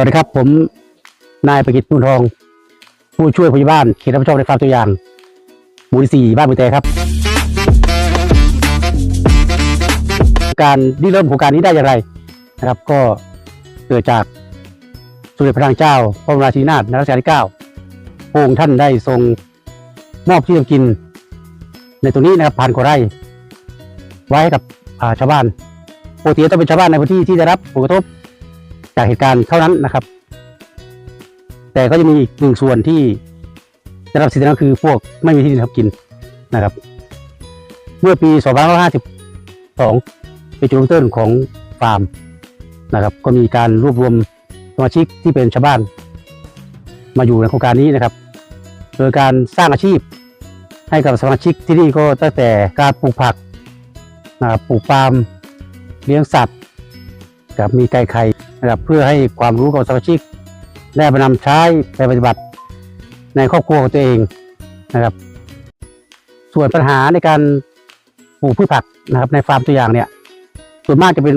วัสดีครับผมนายประกิตนุ่นทอง ผู้ช่วยผู้ใหญ่บ้านเขตรับผิดชอบในฟาร์มตัวอย่าง หมู่ที่สี่บ้านมือแตครับ การริเริ่มโครงการนี้ได้อย่างไรนะครับ ก็เกิดจากสมเด็จพระนางเจ้า พระบรมราชินีนาถในรัชกาลที่เก้าพระองค์ท่านได้ทรงมอบที่ทำกิน ในตรงนี้นะครับพันกว่าไร่ ไว้ให้กับชาวบ้านปกติต้องเป็นชาวบ้านในพื้นที่ที่ได้รับผลกระทบ จากเหตุการณ์เท่านั้นนะครับ แต่ก็จะมีอีกหนึ่งส่วนที่ได้รับสิทธิ์นั้นคือพวกไม่มีที่ดินทำกินนะครับ เมื่อปี2552เป็นจุดเริ่มต้นของฟาร์มนะครับ ก็มีการรวบรวมสมาชิกที่เป็นชาวบ้าน มาอยู่ในโครงการนี้นะครับ โดยการสร้างอาชีพให้กับสมาชิกที่นี่ก็ตั้งแต่การปลูกผักนะครับปลูกปาล์มเลี้ยงสัตว์ กับมีไก่ไข่นะครับเพื่อให้ความรู้กับสมาชิกได้มานำใช้ไปปฏิบัติในครอบครัวของตัวเองนะครับ ส่วนปัญหาในการปลูกพืชผักนะครับ ในฟาร์มตัวอย่างเนี่ย ส่วนมากจะเป็น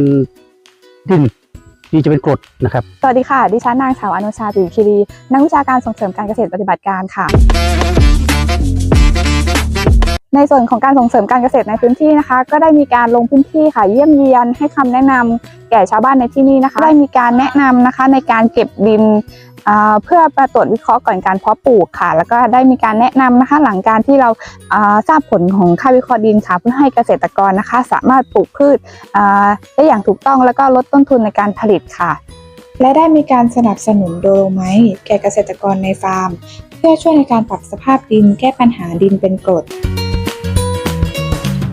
ดินที่จะเป็นกรดนะครับ สวัสดีค่ะ ดิฉันนางสาวอนุชาติคิรี นักวิชาการส่งเสริมการเกษตรปฏิบัติการค่ะ ในส่วนของการส่งเสริมการเกษตรในพื้นที่นะคะ ก็ได้มีการลงพื้นที่ค่ะเยี่ยมเยียนให้คำแนะนำแก่ชาวบ้านในที่นี่นะคะ ได้มีการแนะนำนะคะในการเก็บดินเพื่อประตรวจวิเคราะห์ก่อนการเพาะปลูกค่ะ แล้วก็ได้มีการแนะนำนะคะ หลังการที่เราทราบผลของค่าวิเคราะห์ดินค่ะ เพื่อให้เกษตรกรนะคะ สามารถปลูกพืชได้อย่างถูกต้องแล้วก็ลดต้นทุนในการผลิตค่ะ และได้มีการสนับสนุนโดโลไมต์แก่เกษตรกรในฟาร์ม เพื่อช่วยในการปรับสภาพดินแก้ปัญหาดินเป็นกรด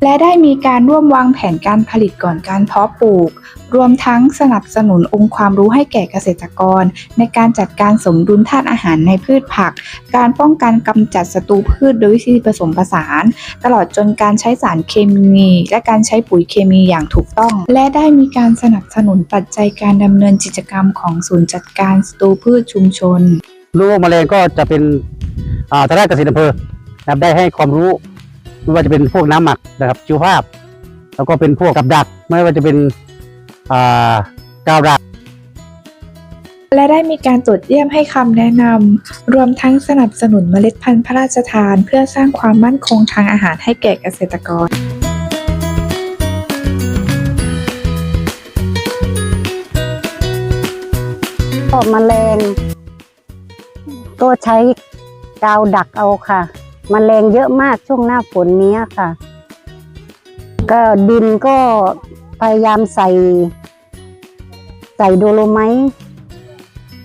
และได้มีการร่วมวางแผนการผลิตก่อนการเพาะปลูก รวมทั้งสนับสนุนองค์ความรู้ให้แก่เกษตรกร ในการจัดการสมดุลธาตุอาหารในพืชผัก การป้องกันกำจัดศัตรูพืชโดยวิธีผสมผสาน ตลอดจนการใช้สารเคมี และการใช้ปุ๋ยเคมีอย่างถูกต้อง และได้มีการสนับสนุนปัจจัยการดำเนินกิจกรรมของศูนย์จัดการศัตรูพืชชุมชน รู้ว่าแมลงก็จะเป็นอ่าทางด้านเกษตรอำเภอได้ให้ความรู้ ไม่ว่าจะเป็นพวกน้ำหมักนะครับชีวภาพ แล้วก็เป็นพวกกับดัก ไม่ว่าจะเป็นอ่ากาวดัก และได้มีการตรวจเยี่ยมให้คำแนะนำรวมทั้งสนับสนุนเมล็ดพันธุ์พระราชทาน เพื่อสร้างความมั่นคงทางอาหารให้แก่เกษตรกรก็แมลงก็ใช้กาวดักเอาค่ะ มแมลงเยอะมากช่วงหน้าฝนนี้ค่ะ ก็ดินก็พยายามใส่ ใส่โดโลไมต์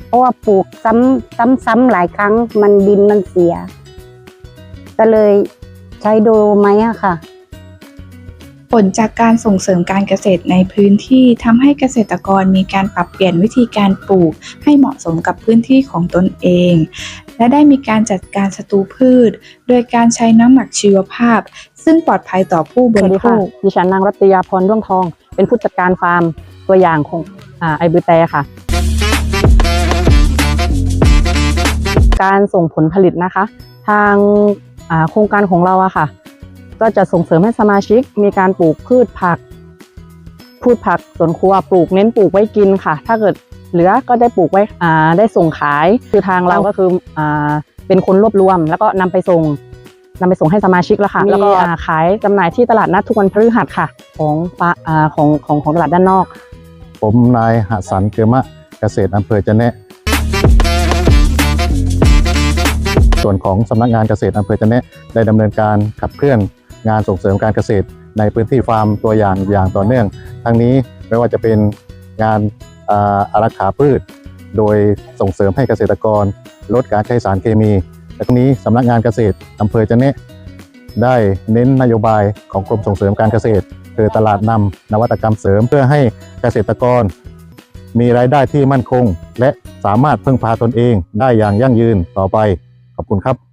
เพราะว่าปลูกซ้ำซ้ำซ้ำหลายครั้ง มันดินมันเสีย ก็เลยใช้โดโลไมต์อะค่ะ ผลจากการส่งเสริมการเกษตรในพื้นที่ทำให้เกษตรกรมีการปรับเปลี่ยนวิธีการปลูกให้เหมาะสมกับพื้นที่ของตนเอง และได้มีการจัดการศัตรูพืช โดยการใช้น้ำหมักชีวภาพ ซึ่งปลอดภัยต่อผู้บริโภคดิฉันนางรัตยาพรด้วงทอง เป็นผู้จัดการฟาร์มตัวอย่างของอไอบือแตค่ะ การส่งผลผลิตนะคะ ทางโครงการของเราอะค่ะ ก็จะส่งเสริมให้สมาชิกมีการปลูกพืชผัก พืชผักสวนครัวปลูกเน้นปลูกไว้กินค่ะ ถ้าเกิดเหลือก็ได้ปลูกไว้อ่าได้ส่งขาย คือทางเราก็คืออ่าเป็นคนรวบรวม แล้วก็นำไปส่งนำไปส่งให้สมาชิกแล้วค่ะ แล้วก็อ่าขายจำหน่ายที่ตลาดนัดทุกวันพฤหัสค่ะ ของปะอ่าของของของตลาดด้านนอก ผมนายหสันเกือมะเกษตรอำเภอจะแนะส่วนของสำนักงานเกษตรอำเภอจะแนะได้ดำเนินการขับเคลื่อนงานส่งเสริมการเกษตร ในพื้นที่ฟาร์มตัวอย่างอย่างต่อเนื่อง ทั้งนี้ไม่ว่าจะเป็นงานอารักขาพืช โดยส่งเสริมให้เกษตรกร ลดการใช้สารเคมีและทั้งนี้สำนักงานเกษตรอำเภอจะแนะได้เน้นนโยบายของกรมส่งเสริมการเกษตรคือตลาดนำนวัตกรรมเสริมเพื่อให้เกษตรกร มีรายได้ที่มั่นคง และสามารถพึ่งพาตนเองได้อย่างยั่งยืนต่อไป ขอบคุณครับ